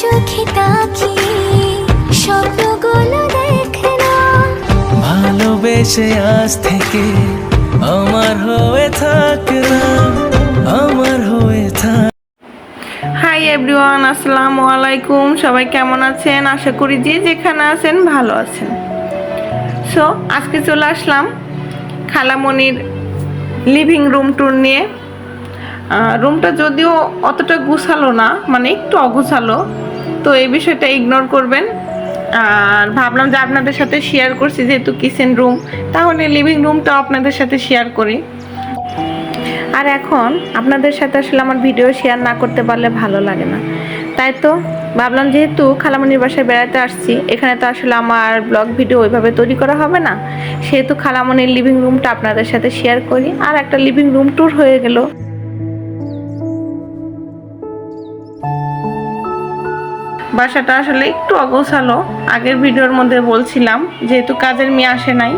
চোখে তাকিয়ে স্বপ্নগুলো দেখে না। ভালোবেসে আজ থেকে আমার হয়ে থাক আমার হয়ে থাক। হাই এভরিওয়ান আসসালামু আলাইকুম। সবাই কেমন আছেন? আশা করি যে যেখানে আছেন ভালো আছেন। সো আজকে চলে আসলাম খালামণির লিভিং রুম ট্যুর নিয়ে। রুমটা যদিও অতটা গুছালো না মানে একটু অগুছালো তো এই বিষয়টা ইগনোর করবেন। আর ভাবলাম যে আপনাদের সাথে শেয়ার করছি, যেহেতু কিচেন রুম তাহলে লিভিং রুমটাও আপনাদের সাথে শেয়ার করি। আর এখন আপনাদের সাথে আসলে আমার ভিডিও শেয়ার না করতে পারলে ভালো লাগে না। তাই তো ভাবলাম যেহেতু খালামণির বাসায় বেড়াতে আসছি, এখানে তো আসলে আমার ব্লগ ভিডিও ওইভাবে তৈরি করা হবে না। সেহেতু খালামণির লিভিং রুমটা আপনাদের সাথে শেয়ার করি, আর একটা লিভিং রুম ট্যুর হয়ে গেল। বাসাটা আসলে একটু অগোছালো। আগের ভিডিওর মধ্যে বলছিলাম, যেহেতু কাজের মেয়ে আসে নাই।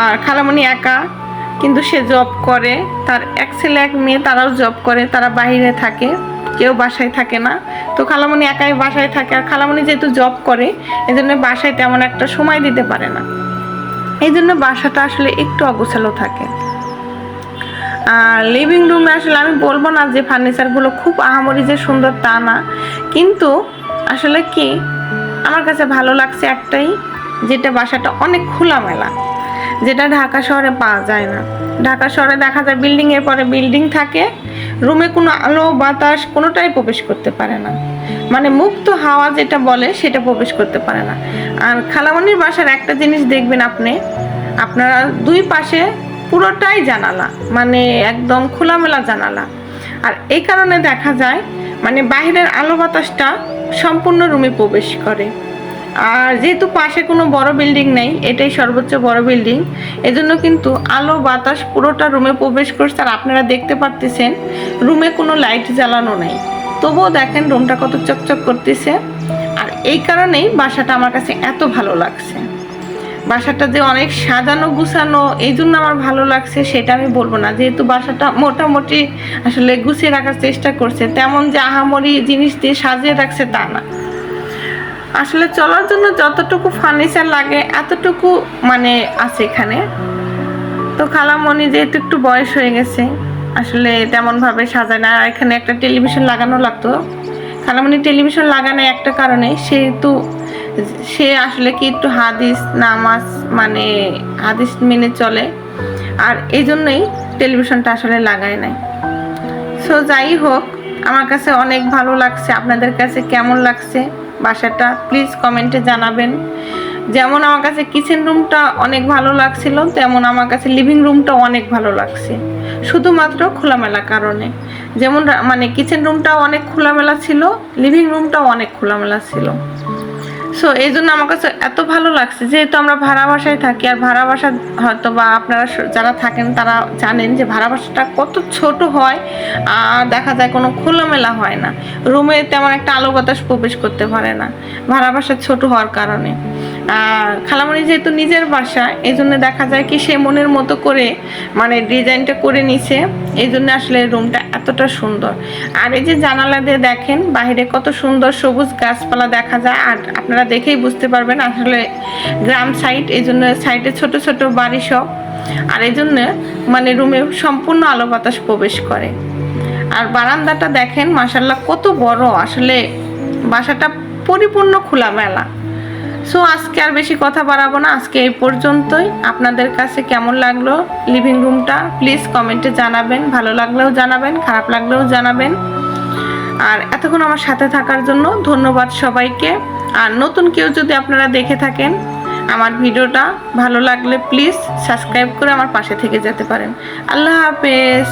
আর খালামণি একা, কিন্তু সে জব করে। তার এক ছেলে, এক মেয়ে, তারাও জব করে। তারা বাইরে থাকে, কেউ বাসায় থাকে না। তো খালামণি একাই বাসায় থাকে। আর খালামণি যেহেতু জব করে এই জন্য বাসায় তেমন একটা সময় দিতে পারে না। এই জন্য বাসাটা আসলে একটু অগোছালো থাকে। আর লিভিং রুমে আসলে আমি বলব না যে ফার্নিচারগুলো খুব আহামরি যে সুন্দর তা না। কিন্তু আসলে কি, আমার কাছে ভালো লাগছে একটাই, যেটা বাসাটা অনেক খোলামেলা, যেটা ঢাকা শহরে পাওয়া যায় না। ঢাকা শহরে দেখা যায় বিল্ডিং এর পরে বিল্ডিং থাকে রুমে কোনো আলো, বাতাস, কোনোটাই প্রবেশ করতে পারে না। মানে মুক্ত হাওয়া যেটা বলে, সেটা প্রবেশ করতে পারে না। আর খালামনির বাসার একটা জিনিস দেখবেন আপনি, আপনারা দুই পাশে পুরোটাই জানালা মানে একদম খোলামেলা জানালা। আর এই কারণে দেখা যায় মানে বাইরের আলো বাতাসটা সম্পূর্ণ রুমে প্রবেশ করে। আর যেহেতু পাশে কোনো বড় বিল্ডিং নেই, এটাই সর্বোচ্চ বড় বিল্ডিং, এজন্য কিন্তু আলো বাতাস পুরোটা রুমে প্রবেশ করছে। আর আপনারা দেখতে পারতেছেন, রুমে কোনো লাইট জ্বালানো নেই। তবুও দেখেন, রুমটা কত চকচক করতেছে। আর এই কারণেই বাসাটা আমার কাছে এত ভালো লাগছে। বাসাটা যে অনেক সাজানো গুছানো, এই জন্য আমার ভালো লাগছে, সেটা আমি বলব না। যেহেতু বাসাটা মোটামুটি আসলে গুছিয়ে রাখার চেষ্টা করছে, তেমন যে আহামরি জিনিস দিয়ে সাজিয়ে রাখছে তা না। আসলে চলার জন্য যতটুকু ফার্নিচার লাগে, এতটুকু মানে আছে এখানে। তো খালামণি যেহেতু একটু বয়স হয়ে গেছে, আসলে তেমনভাবে সাজায় না। আর এখানে একটা টেলিভিশন লাগানো লাগতো। খালামণি টেলিভিশন লাগানো একটা কারণে সেহেতু সে আসলে কি একটু হাদিস, নামাজ মানে হাদিস মেনে চলে। আর এই জন্যই টেলিভিশনটা আসলে লাগায় নাই। সো যাই হোক, আমার কাছে অনেক ভালো লাগছে। আপনাদের কাছে কেমন লাগছে বাসাটা? প্লিজ কমেন্টে জানাবেন। যেমন আমার কাছে কিচেন রুমটা অনেক ভালো লাগছিল, তেমন আমার কাছে লিভিং রুমটা অনেক ভালো লাগছে। শুধুমাত্র খোলামেলা কারণে। যেমন মানে কিচেন রুমটাও অনেক খোলামেলা ছিল লিভিং রুমটাও অনেক খোলামেলা ছিল। সো এই জন্য আমার কাছে এত ভালো লাগছে যেহেতু আমরা ভাড়া বাসায় থাকি, আর ভাড়া বাসা হয়তো বা আপনারা যারা থাকেন তারা জানেন যে ভাড়া বাসাটা কত ছোট হয়, আর দেখা যায় কোনো খোলামেলা হয় না। রুমে তেমন একটা আলো বাতাস প্রবেশ করতে পারে না, ভাড়া বাসা ছোট হওয়ার কারণে। খালামণি যেহেতু নিজের বাসা এই জন্য দেখা যায় কি সে মনের মতো করে মানে ডিজাইনটা করে নিছে এই জন্য আসলে রুমটা এতটা সুন্দর। আর এই যে জানালা দিয়ে দেখেন বাইরে কত সুন্দর সবুজ গাছপালা দেখা যায়। আর আপনারা দেখেই বুঝতে পারবেন আসলে গ্রাম সাইড এই জন্য সাইডে ছোট ছোট বাড়ি সব। আর এই জন্য মানে রুমে সম্পূর্ণ আলো বাতাস প্রবেশ করে। আর বারান্দাটা দেখেন মাসাল্লাহ কত বড়। আসলে বাসাটা পরিপূর্ণ খোলামেলা। সো আজকে আর বেশি কথা বাড়াবো না। আজকে এই পর্যন্তই। আপনাদের কাছে কেমন লাগল লিভিং রুমটা প্লিজ কমেন্টে জানাবেন। ভালো লাগলেও জানাবেন, খারাপ লাগলেও জানাবেন। আর এতক্ষণ আমার সাথে থাকার জন্য ধন্যবাদ সবাইকে। আর নতুন কেউ যদি আপনারা দেখে থাকেন আমার ভিডিওটা ভালো লাগলে প্লিজ সাবস্ক্রাইব করে আমার পাশে থেকে যেতে পারেন। আল্লাহ হাফেজ।